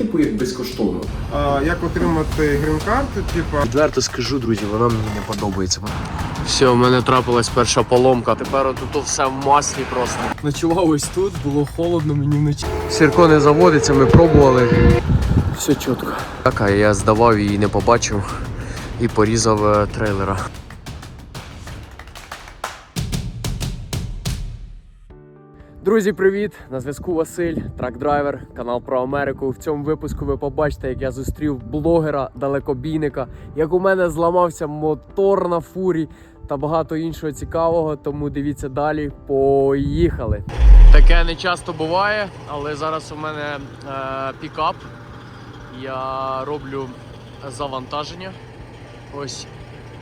типу як безкоштовно. А, як отримати грін-карту, типу, Відверто скажу, друзі, вона мені не подобається. Все, у мене трапилась перша поломка. Тепер тут все в маслі просто. Ночував ось тут, було холодно мені вночі. Сірко не заводиться, ми пробували. Все чітко. Так, а я здавав і не побачив і порізав е, трейлера. Друзі, привіт! На зв'язку Василь, трак-драйвер, канал про Америку. В цьому випуску ви побачите, як я зустрів блогера, далекобійника, як у мене зламався мотор на фурі та багато іншого цікавого. Тому дивіться далі. Поїхали! Таке не часто буває, але зараз у мене е, пікап. Я роблю завантаження. Ось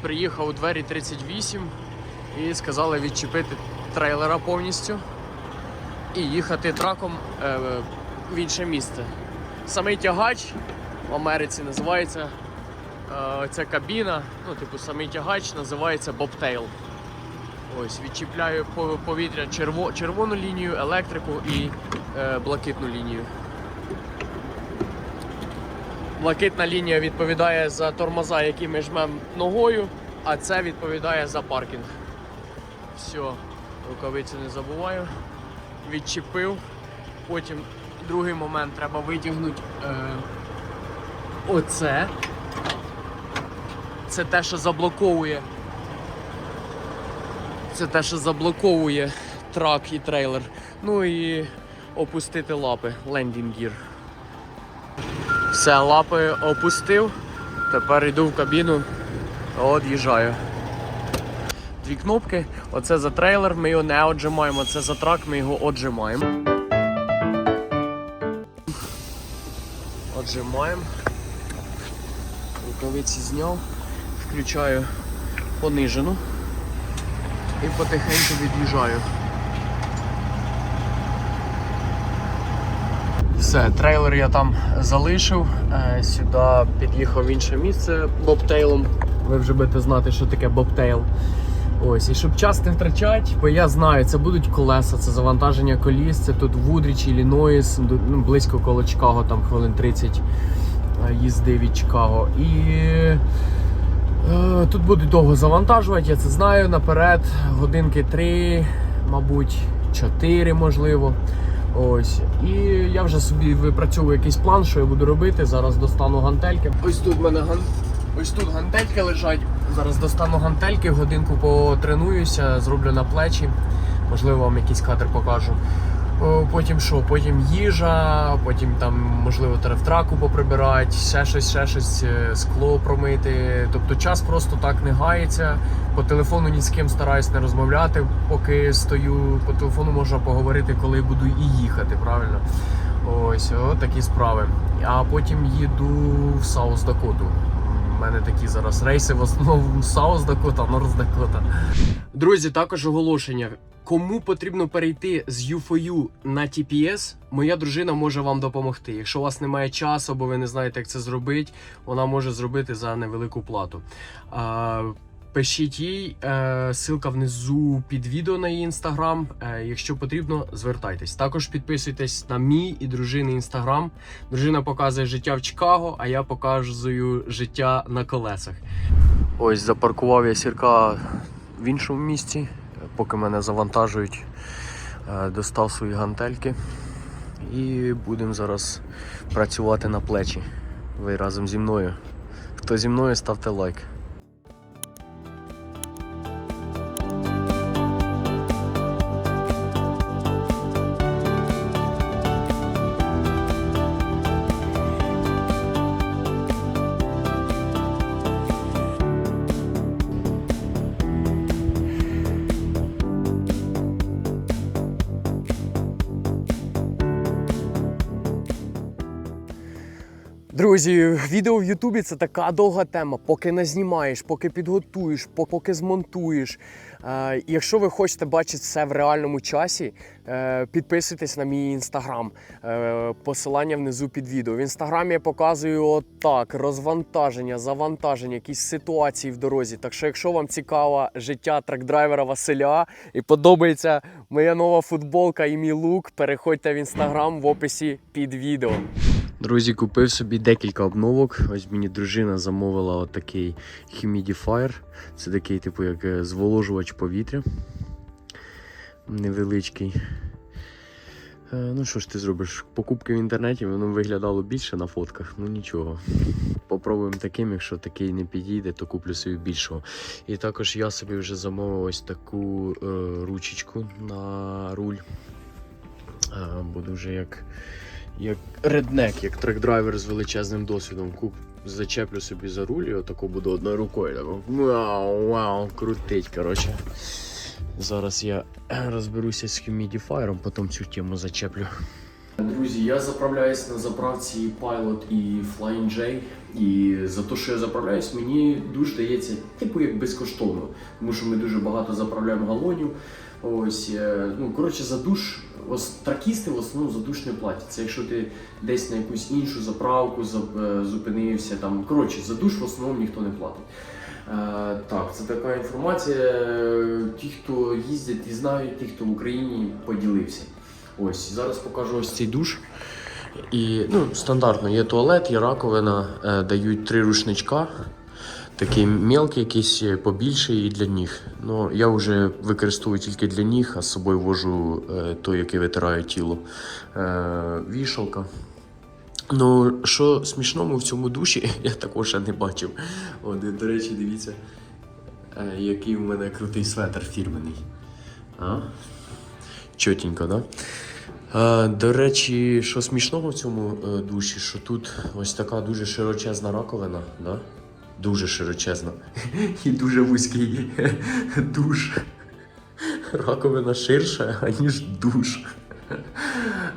приїхав у двері 38 і сказали відчепити трейлера повністю і їхати траком е, в інше місце. Самий тягач в Америці називається е, ця кабіна, ну, типу, самий тягач називається Bobtail. Ось, відчіпляю повітря черво, червону лінію, електрику і е, блакитну лінію. Блакитна лінія відповідає за тормоза, які ми жмемо ногою, а це відповідає за паркінг. Все, рукавиці не забуваю відчепив. Потім другий момент треба витягнути е, оце. Це те, що заблоковує. Це те, що заблоковує трак і трейлер. Ну і опустити лапи, лендінг гір. Все, лапи опустив. Тепер йду в кабіну, од'їжджаю. Дві кнопки. Оце за трейлер, ми його не отжимаємо, це за трак, ми його отжимаємо. Отжимаємо. Рукавиці зняв, включаю понижену і потихеньку від'їжджаю. Все, трейлер я там залишив. Е, Сюди під'їхав в інше місце бобтейлом. Ви вже будете знати, що таке бобтейл. Ось, і щоб час не втрачати, бо я знаю, це будуть колеса, це завантаження коліс, це тут Вудріч, Іллінойс, ну, близько коло Чикаго, там хвилин 30 е, їзди від Чикаго. І е, тут будуть довго завантажувати, я це знаю наперед. Годинки 3, мабуть, 4 можливо. Ось. І я вже собі випрацьовую якийсь план, що я буду робити. Зараз достану гантельки. Ось тут в мене ган... Ось тут гантельки лежать. Зараз достану гантельки, годинку потренуюся, зроблю на плечі. Можливо, вам якийсь кадр покажу. Потім що? Потім їжа, потім там, можливо, терефтраку поприбирати, ще щось, ще щось, е, скло промити. Тобто час просто так не гається. По телефону ні з ким стараюсь не розмовляти, поки стою. По телефону можна поговорити, коли буду і їхати, правильно? Ось, от такі справи. А потім їду в Саус Дакоту. У мене такі зараз рейси в основному Саус Дакота, Норс Дакота. Друзі, також оголошення. Кому потрібно перейти з UFOU на TPS, моя дружина може вам допомогти. Якщо у вас немає часу або ви не знаєте, як це зробити, вона може зробити за невелику плату. Пишіть їй, е, ссылка внизу під відео на її інстаграм. Е, якщо потрібно, звертайтесь. Також підписуйтесь на мій і дружини інстаграм. Дружина показує життя в Чикаго, а я показую життя на колесах. Ось запаркував я сірка в іншому місці, поки мене завантажують. Е, Достав свої гантельки і будемо зараз працювати на плечі. Ви разом зі мною. Хто зі мною, ставте лайк. Друзі, відео в Ютубі це така довга тема. Поки назнімаєш, поки підготуєш, поки змонтуєш. Е, якщо ви хочете бачити все в реальному часі, е, підписуйтесь на мій інстаграм. Е, посилання внизу під відео. В інстаграмі я показую отак: розвантаження, завантаження, якісь ситуації в дорозі. Так що, якщо вам цікаво життя трак-драйвера Василя і подобається моя нова футболка і мій лук, переходьте в інстаграм в описі під відео. Друзі, купив собі декілька обновок. Ось мені дружина замовила отакий humidifier. Це такий, типу, як е, зволожувач повітря. Невеличкий. Е, Ну що ж ти зробиш? Покупки в інтернеті воно виглядало більше на фотках, ну нічого. Попробуємо таким, якщо такий не підійде, то куплю собі більшого. І також я собі вже замовив ось таку е, ручечку на руль. Е, буду вже як, як реднек, як трек-драйвер з величезним досвідом. Куп, зачеплю собі за руль і отако буду одною рукою. тако Вау, вау, крутить. Коротше. Зараз я розберуся з humidifier, потім цю тему зачеплю. Друзі, я заправляюсь на заправці Pilot і Flying J. І за те, що я заправляюсь, мені душ дається типу як безкоштовно, тому що ми дуже багато заправляємо галонів. Ось, е, ну коротше, за душ, тракісти в основному за душ не платять. Це якщо ти десь на якусь іншу заправку за- е, зупинився, там коротше, за душ в основному ніхто не платить. Е, так, це така інформація. Ті, хто їздять і знають, ті, хто в Україні поділився. Ось зараз покажу ось цей душ. І ну, стандартно є туалет, є раковина, е, дають три рушничка. Такий мелкий, якийсь е, побільше і для ніг. Ну, я вже використовую тільки для ніг, а з собою вожу е, той, який витирає тіло. Е, вішалка. Ну, що смішному в цьому душі, я також не бачив. От, до речі, дивіться, який в мене крутий светр фірменний. А? Чотенько, да? Е, до речі, що смішного в цьому душі, що тут ось така дуже широчезна раковина, да? Дуже широчезна. І дуже вузький душ. Раковина ширша, аніж душ.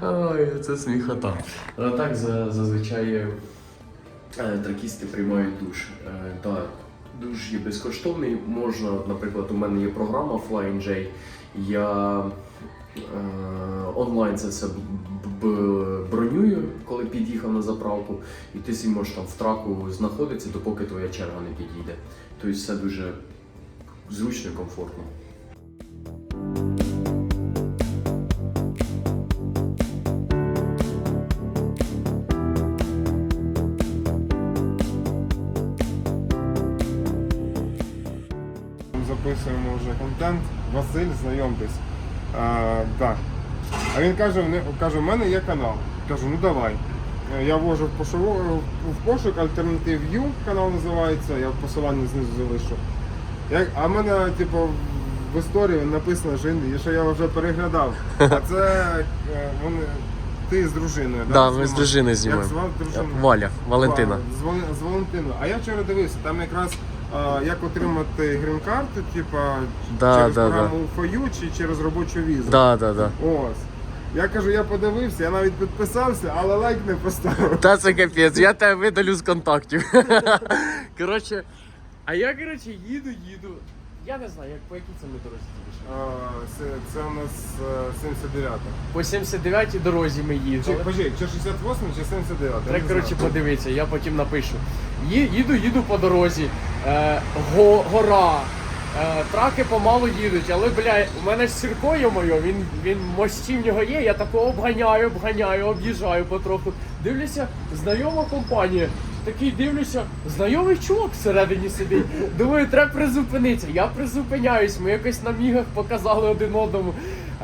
Ой, це сміхота. А так зазвичай е, тракісти приймають душ. Е, да, душ є безкоштовний. Можна, наприклад, у мене є програма Flying. Я е, онлайн це все бронюю, коли під'їхав на заправку, і ти собі можеш там в траку знаходитися, допоки твоя черга не підійде. Тобто все дуже зручно і комфортно. Записуємо вже контент. Василь, знайомтесь. А, да. а він каже, «В мене є канал. Кажу, ну давай. Е, Я ввожу в, пошук Alternative U, канал називається, я в посиланні знизу залишу. Як, а в мене, типу, в історії написано що я вже переглядав. А це е, вони, ти з дружиною. Да, ми з дружиною Як знімаємо. звав дружину? Валя, Валентина. З, з Валентиною. А я вчора дивився, там якраз а, як отримати грін-карту, типа Да, через да, програму ФОЮ чи через робочу візу. Да, да, да. Ось. Я кажу, я подивився, я навіть підписався, але лайк не поставив. Та це капець, я тебе видалю з контактів. коротше, а я, коротше, їду, їду. Я не знаю, як по якій це ми дорозі їдеш. А, це, це у нас е, 79-та. По 79-й дорозі ми Чи, їздили. подожди, чи 68 чи 79 Треба, коротше, подивитися, я потім напишу. Ї- Їду, їду по дорозі. Е, го, гора. Е, траки помалу їдуть, але бля, у мене ж сірко моє, він, він мості в нього є, я тако обганяю, обганяю, об'їжджаю потроху. Дивлюся, знайома компанія. Такий дивлюся, знайомий чувак всередині сидить. Думаю, треба призупинитися. Я призупиняюсь, ми якось на мігах показали один одному.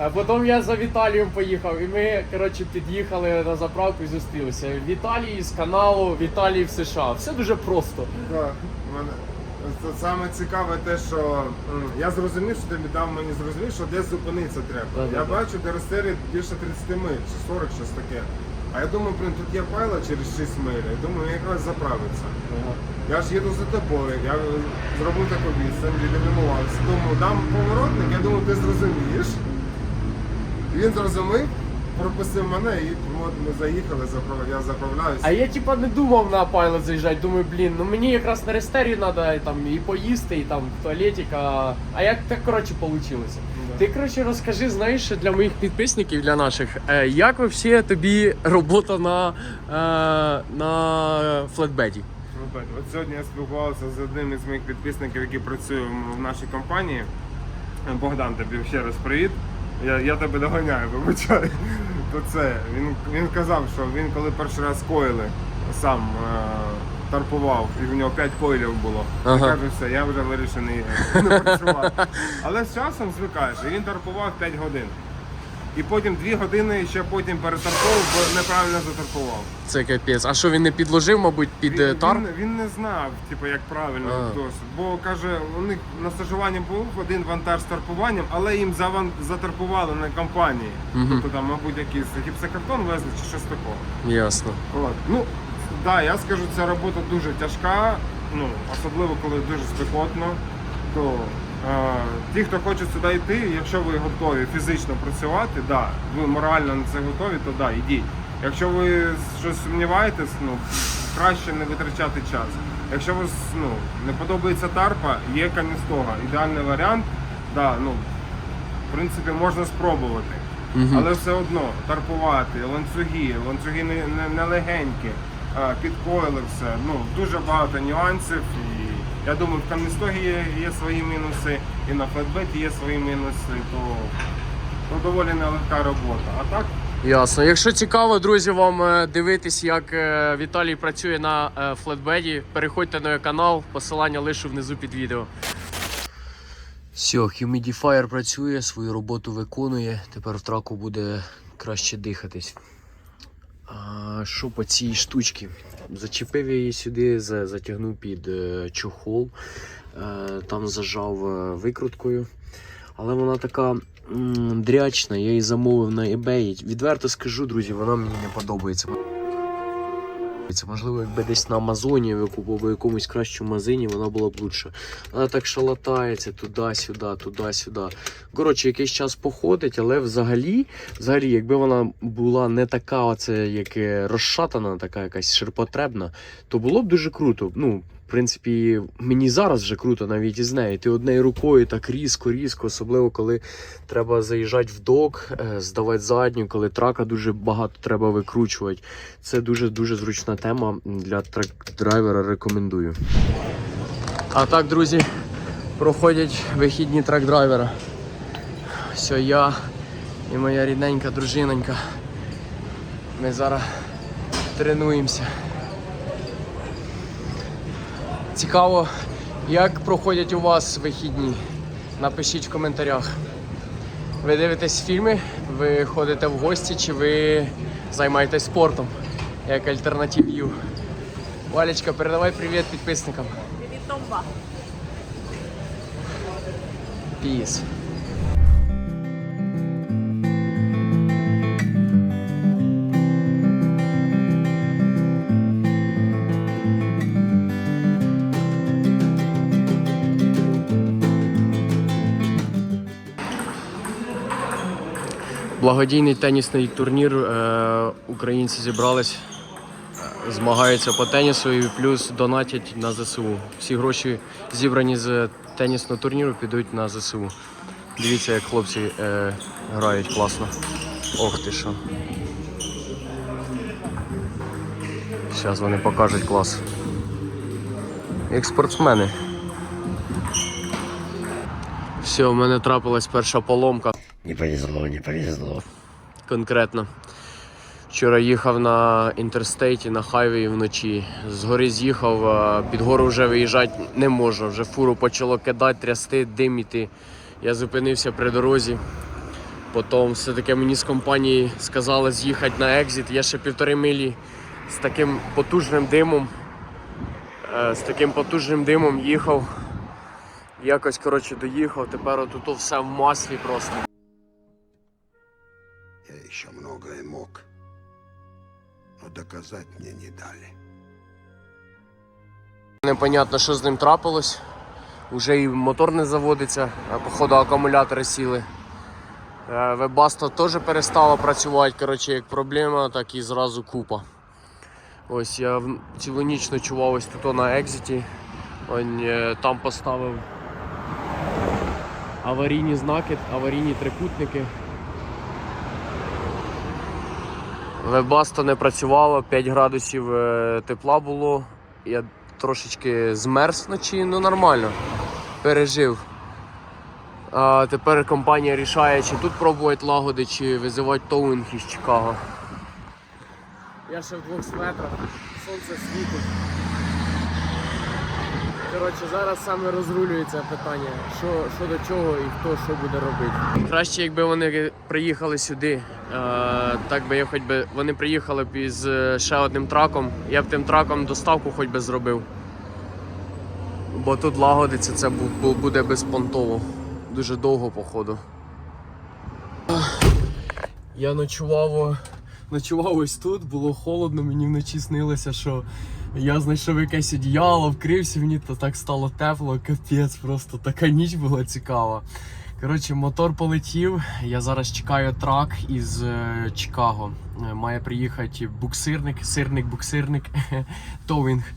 Е, Потім я за Віталієм поїхав, і ми коротше під'їхали на заправку і зустрілися. Віталій з каналу, Віталій в США. Все дуже просто. Так, в мене саме цікаве те, що я зрозумів, що ти дав мені зрозумів, що десь зупинитися треба. Да-да-да. я бачу, де розсері більше 30 миль чи 40, щось таке. А я думаю, блин, тут є пайла через 6 миль, я думаю, якраз заправиться. Я ж їду за тобою, я е, зробив таку відстань, відремонувався. Думаю, дам поворотник, я думаю, ти зрозумієш. Він зрозумів, пропустив мене і от ми заїхали, заправ- я заправляюся. А я типа не думав на пайлот заїжджати, думаю, блін, ну мені якраз на рестері треба там і поїсти, і там в туалетик, а, а як так коротше вийшло? Да. Ти коротше розкажи, знаєш, що для моїх підписників, для наших, е, як взагалі тобі робота на, е, на флетбеді? Ну, От сьогодні я спілкувався з одним із моїх підписників, який працює в- в нашій компанії. Богдан, тобі ще раз привіт. Я, я тебе доганяю, вибачай. То це. Він, він казав, що він коли перший раз коїли сам е, тарпував, і в нього 5 коїлів було. Ага. Каже, все, я вже вирішений е, не працювати. Але з часом звикаєш, і він тарпував 5 годин. І потім 2 години ще потім перетарпував, бо неправильно затарпував. Це капець. А що він не підложив, мабуть, під е, Він, тарп? він, він не знав, типу, як правильно А. досить. Бо каже, у них на стажуванні був один вантаж з тарпуванням, але їм заван... затарпували на компанії. Мгм. Тобто там, мабуть, якийсь гіпсокартон везли чи щось такого. Ясно. От. Ну, да, я скажу, ця робота дуже тяжка, ну, особливо коли дуже спекотно, то е, ті, хто хоче сюди йти, якщо ви готові фізично працювати, да, ви морально на це готові, то да, йдіть. Якщо ви щось сумніваєтесь, ну, краще не витрачати час. Якщо вас ну, не подобається тарпа, є каністога. Ідеальний варіант, да, ну, в принципі, можна спробувати. Мгм. Але все одно тарпувати, ланцюги, ланцюги не, не, не легенькі, підкоїли все. Ну, дуже багато нюансів. Я думаю, в Камністогі є, є свої мінуси, і на флетбеті є свої мінуси, то, то доволі нелегка робота. А так, Ясно. Якщо цікаво, друзі, вам е, дивитись, як е, Віталій працює на е, флетбеді, переходьте на його канал, посилання лишу внизу під відео. Все, Humidifier працює, свою роботу виконує. Тепер в траку буде краще дихатись. А, що по цій штучці? Зачепив її сюди, затягнув під е, чохол, е, там зажав е, викруткою. Але вона така дрячна, я її замовив на eBay. Відверто скажу, друзі, вона мені не подобається. Це можливо, якби десь на Амазоні купив в якомусь кращому магазині, вона була б лучше. Вона так шалатається туди-сюди, туди-сюди. Коротше, якийсь час походить, але взагалі, взагалі, якби вона була не така, оце, як е, розшатана, така якась ширпотребна, то було б дуже круто. Ну, в принципі, мені зараз вже круто навіть із нею. Ти однією рукою так різко, різко, особливо коли треба заїжджати в док, е, здавати задню, коли трака дуже багато треба викручувати. Це дуже дуже зручна тема для трак-драйвера. Рекомендую. А так, друзі, проходять вихідні трак-драйвера. Все, я і моя рідненька дружинонька. Ми зараз тренуємося. Цікаво, як проходять у вас вихідні? Напишіть в коментарях. Ви дивитесь фільми, ви ходите в гості чи ви займаєтесь спортом як альтернатив'ю. Валечка, передавай привіт підписникам. Привіт, Томба. Peace. Благодійний тенісний турнір. е, Українці зібрались, змагаються по тенісу і плюс донатять на ЗСУ. Всі гроші зібрані з тенісного турніру підуть на ЗСУ. Дивіться, як хлопці е, грають класно. Ох ти що. Зараз вони покажуть клас. Як спортсмени. Все, у мене трапилась перша поломка. Не повезло, не повезло. конкретно. Вчора їхав на інтерстейті на хайві вночі. Згори з'їхав, під гору вже виїжджати не можу. Вже фуру почало кидати, трясти, диміти. Я зупинився при дорозі. Потім все-таки мені з компанії сказали з'їхати на екзит. Я ще півтори милі з таким потужним димом. е, З таким потужним димом їхав. Якось коротше доїхав. Тепер отут все в маслі просто. Я еще многое мог, но доказать мне не дали. Непонятно, що з ним трапилось. Уже і мотор не заводиться, походу акумулятори сіли. Е, Вебаста теж перестала працювати. Коротше, як проблема, так і зразу купа. Ось я цілу ніч ночував ось тут на екзиті. Он, е, там поставив аварійні знаки, аварійні трикутники. Вебаста не працювало, 5 градусів е, тепла було. Я трошечки змерз вночі, ну нормально. Пережив. А тепер компанія рішає, чи тут пробувати лагоди, чи визивати тоунг із Чикаго. Я ще в двох метрах, сонце світить. Коротше, зараз саме розрулюється питання, що, що до чого і хто що буде робити. Краще, якби вони приїхали сюди. Е, так би я хоч би вони приїхали б із е, ще одним траком. Я б тим траком доставку хоч би зробив. Бо тут лагодиться це бу- бу- буде безпонтово. Дуже довго, походу. Я ночував, ночував ось тут, було холодно, мені вночі снилося, що я знайшов якесь одіяло, вкрився, мені то так стало тепло, капець, просто така ніч була цікава. Коротше, мотор полетів. Я зараз чекаю трак із е, Чикаго. Е, Має приїхати буксирник, сирник-буксирник, товінг.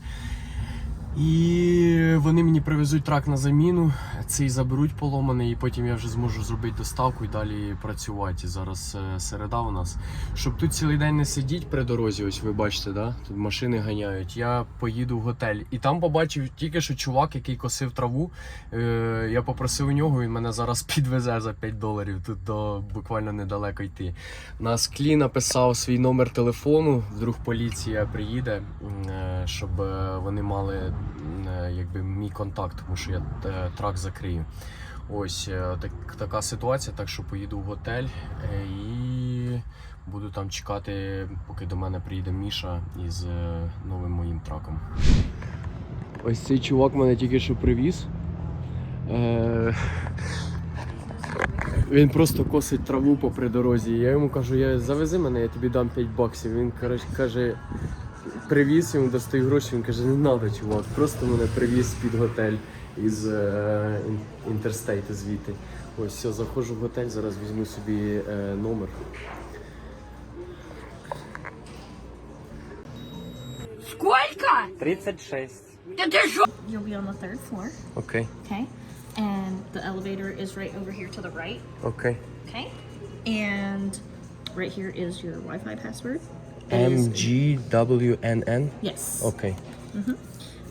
І вони мені привезуть трак на заміну, цей заберуть поломаний, і потім я вже зможу зробити доставку і далі працювати. Зараз е, середа у нас. Щоб тут цілий день не сидіти при дорозі, ось ви бачите, да? тут машини ганяють. Я поїду в готель. І там побачив тільки що чувак, який косив траву. Е, я попросив у нього, він мене зараз підвезе за 5 доларів. Тут до буквально недалеко йти. На склі написав свій номер телефону. Вдруг поліція приїде, е, щоб вони мали якби мій контакт, тому що я е, трак закрию. Ось е, так, така ситуація, так що поїду в готель е, і буду там чекати, поки до мене приїде Міша із е, новим моїм траком. Ось цей чувак мене тільки що привіз. Е, він просто косить траву попри дорозі. Я йому кажу, я завези мене, я тобі дам 5 баксів. Він каже, привіз йому, достаю гроші. Він каже, не треба, чувак, просто мене привіз під готель із е, інтерстейту звідти. Ось все, заходжу в готель, зараз візьму собі е, номер. Сколько? 36. Да ты шо? You'll be on the third floor, Окей, okay? And the elevator is right over here to the right, окей. okay? And right here is your Wi-Fi password. MGWNN? Yes. Okay. Mm -hmm.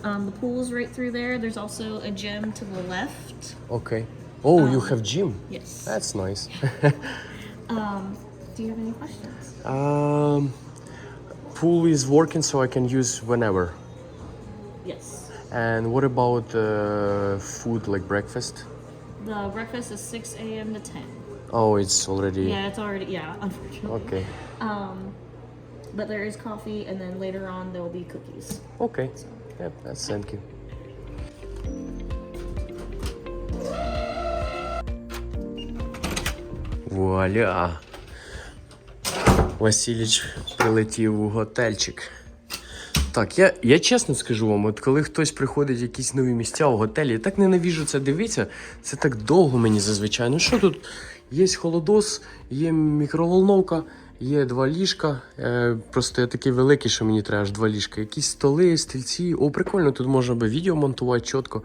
Um, the is right through there. There's also a gym to the left. Okay. Oh, um, you have gym. Yes. That's nice. um, do you have any questions? Um, pool is working, so I can use whenever. Yes. And what about uh, food, like breakfast? The breakfast is 6 a.m. to 10. Oh, it's already. Yeah, it's already. Yeah, unfortunately. Okay. Um, but there is coffee, and then later on there will be cookies. Okay. So. Yep, that's thank you. Вуаля! Василіч прилетів у готельчик. Так, я, я чесно скажу вам, от коли хтось приходить в якісь нові місця у готелі, я так ненавіжу це дивитися. Це так довго мені зазвичай. Ну що тут? Є холодос, є мікроволновка, є два ліжка. Е, просто я такий великий, що мені треба аж два ліжка. Якісь столи, стільці. О, прикольно, тут можна би відео монтувати чітко.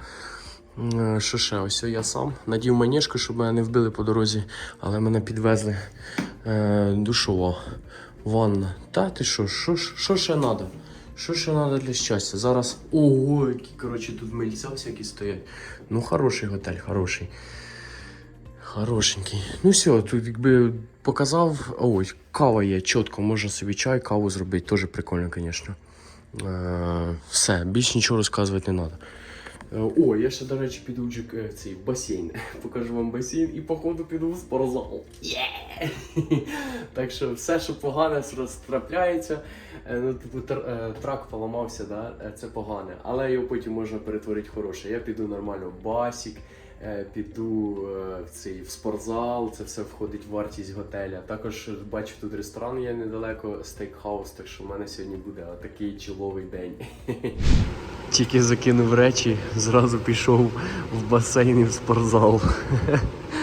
Е, Що ще? Ось я сам надів манежку, щоб мене не вбили по дорозі, але мене підвезли. Е, душова, ванна. Та ти що, що, що ще треба? Що ще треба для щастя? Зараз. Ого, які коротше тут мильця всякі стоять. Ну, хороший готель, хороший. Хорошенький. Ну все, тут якби показав. Ой, кава є, чітко, можна собі чай, каву зробити. Теж прикольно, звісно. Е, все, більше нічого розказувати не треба. О, я ще, до речі, піду в цей в басейн. Покажу вам басейн і походу піду в спортзал. Є! Так що все, що погане, зараз трапляється. Е, Ну, типу, е, трак поламався, да? е, це погане. Але його потім можна перетворити хороше. Я піду нормально в басік, е, піду е, в цей в спортзал, це все входить в вартість готеля. Також бачу, тут ресторан є недалеко, стейкхаус, так що в мене сьогодні буде такий чоловий день. Тільки закинув речі, зразу пішов в басейн і в спортзал.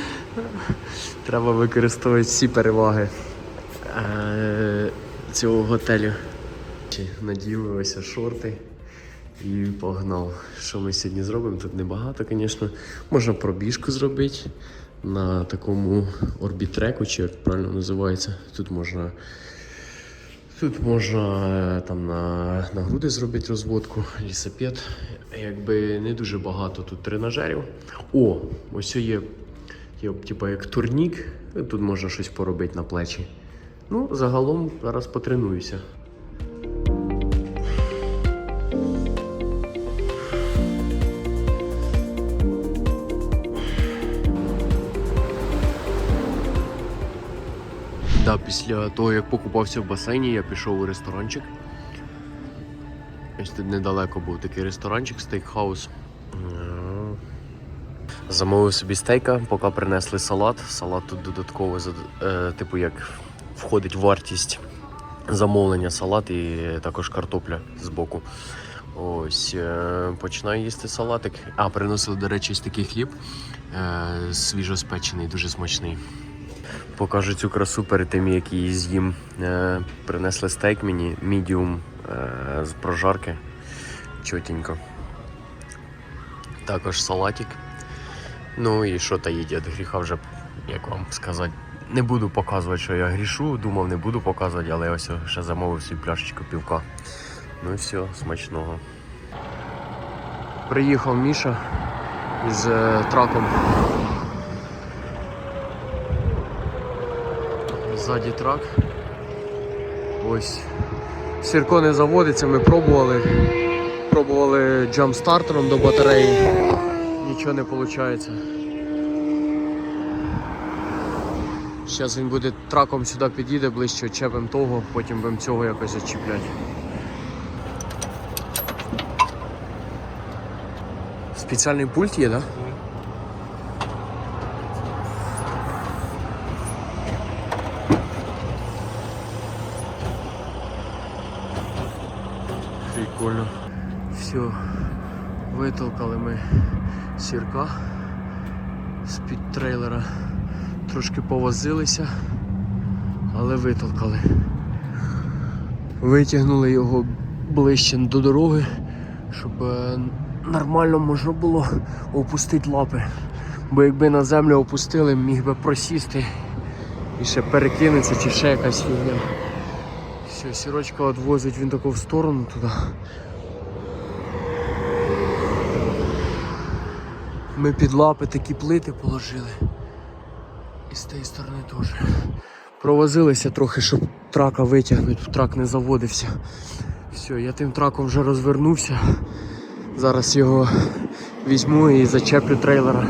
Треба використовувати всі переваги е, цього готелю. Наділи ось шорти і погнав. Що ми сьогодні зробимо? Тут небагато, звісно. Можна пробіжку зробити на такому орбітреку, чи як правильно називається. Тут можна Тут можна е, там на, на груди зробити розводку, лісопед. Якби не дуже багато тут тренажерів. О, ось є Такий, типу, як турнік. Тут можна щось поробити на плечі. Ну, загалом зараз потренуюся. Да, після того, як покупався в басейні, я пішов у ресторанчик. Тут недалеко був такий ресторанчик, стейкхаус. Е, Замовив собі стейка, поки принесли салат. Салат тут додатково, е, типу, як входить в вартість замовлення салат і також картопля з боку. Ось, е, починаю їсти салатик. А, приносили, до речі, ось такий хліб свіжоспечений, дуже смачний. Покажу цю красу перед тим, як її з'їм. Е, принесли стейк мені, мідіум е, з прожарки. Чотенько. Також салатик. Ну і що та їдять гріха вже, як вам сказати. Не буду показувати, що я грішу, думав, не буду показувати, але ось ще замовив собі пляшечку півка. Ну і все, смачного. Приїхав Міша із е, траком. Ззаді трак. Ось. Сірко не заводиться, ми пробували. Пробували джампстартером до батареї. Нічого не виходить. Зараз він буде траком сюди підійде, ближче чепим того, потім будемо цього якось очіпляти. Спеціальний пульт є, так? Да? Прикольно. Все, витолкали ми сірка з-під трейлера. Трошки повозилися, але витолкали. Витягнули його ближче до дороги, щоб е, нормально можна було опустити лапи. Бо якби на землю опустили, міг би просісти і ще перекинеться чи ще якась фігня. Все, сірочка відвозить він таку в сторону туди. Ми під лапи такі плити положили. І з тієї сторони теж. Провозилися трохи, щоб трака витягнути, трак не заводився. Все, я тим траком вже розвернувся. Зараз його візьму і зачеплю трейлера.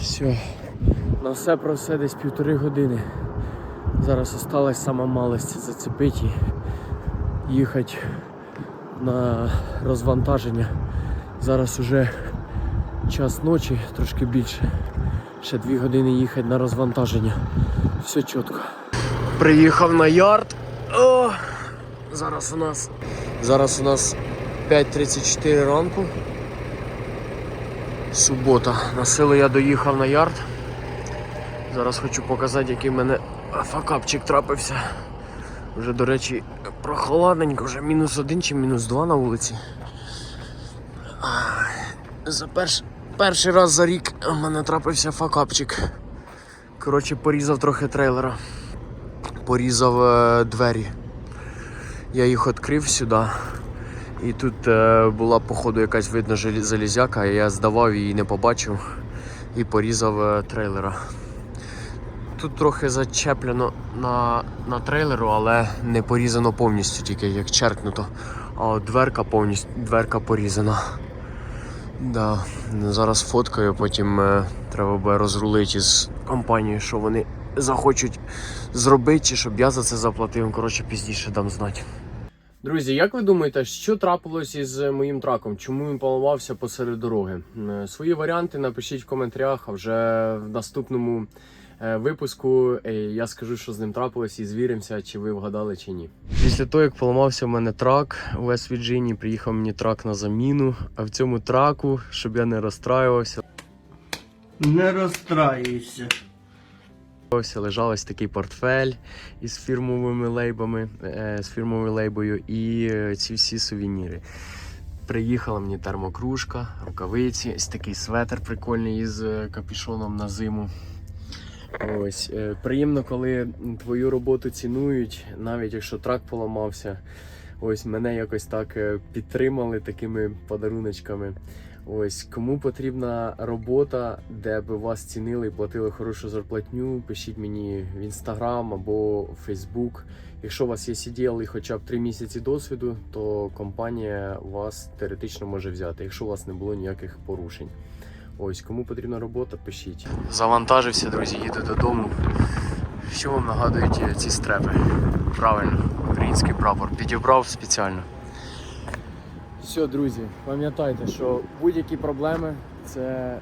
Все. На все про все десь півтори години. Зараз осталась сама малость зацепити і їхати на розвантаження. Зараз уже час ночі, трошки більше. Ще дві години їхати на розвантаження. Все чітко. Приїхав на ярд. О! Зараз у нас. Зараз у нас 5.34 ранку. Субота. На силу я доїхав на ярд. Зараз хочу показати, який в мене факапчик трапився. Вже, до речі, прохолодненько, вже мінус один чи мінус два на вулиці. За перш... перший раз за рік в мене трапився факапчик. Коротше, порізав трохи трейлера. Порізав е, двері. Я їх відкрив сюди. І тут е, була, походу, якась видно залізяка, і я здавав її не побачив і порізав е, трейлера. Тут трохи зачеплено на, на трейлеру, але не порізано повністю, тільки як черкнуто. А дверка повністю дверка порізана. Да. Зараз фоткаю, потім е, треба буде розрулити з компанією, що вони захочуть зробити, чи щоб я за це заплатив. Коротше, пізніше дам знати. Друзі, як ви думаєте, що трапилось із моїм траком? Чому він поламався посеред дороги? Е, Свої варіанти напишіть в коментарях, а вже в наступному е, випуску е, я скажу, що з ним трапилось, і звіримося, чи ви вгадали чи ні. Після того, як поламався в мене трак у Вест Вірджинії, приїхав мені трак на заміну. А в цьому траку, щоб я не розстраювався, Не розстраюйся. Ось лежав ось такий портфель із фірмовими лейбами, е, з фірмовою лейбою і е, ці всі сувеніри. Приїхала мені термокружка, рукавиці, ось такий светр прикольний із е, капюшоном на зиму. Ось е, приємно, коли твою роботу цінують, навіть якщо трак поламався. Ось мене якось так е, підтримали такими подаруночками. Ось кому потрібна робота, де би вас цінили і платили хорошу зарплатню, пишіть мені в інстаграм або в Фейсбук. Якщо у вас є CDL і хоча б 3 місяці досвіду, то компанія вас теоретично може взяти, якщо у вас не було ніяких порушень. Ось кому потрібна робота, пишіть. Завантажився, друзі, їду додому. Що вам нагадують е, ці стрепи? Правильно, український прапор. Підібрав спеціально. Все, друзі, пам'ятайте, що будь-які проблеми це е,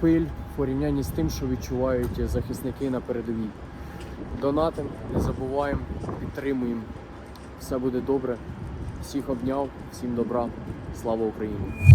пиль в порівнянні з тим, що відчувають захисники на передовій. Донатим, не забуваємо, підтримуємо. Все буде добре. Всіх обняв, всім добра. Слава Україні!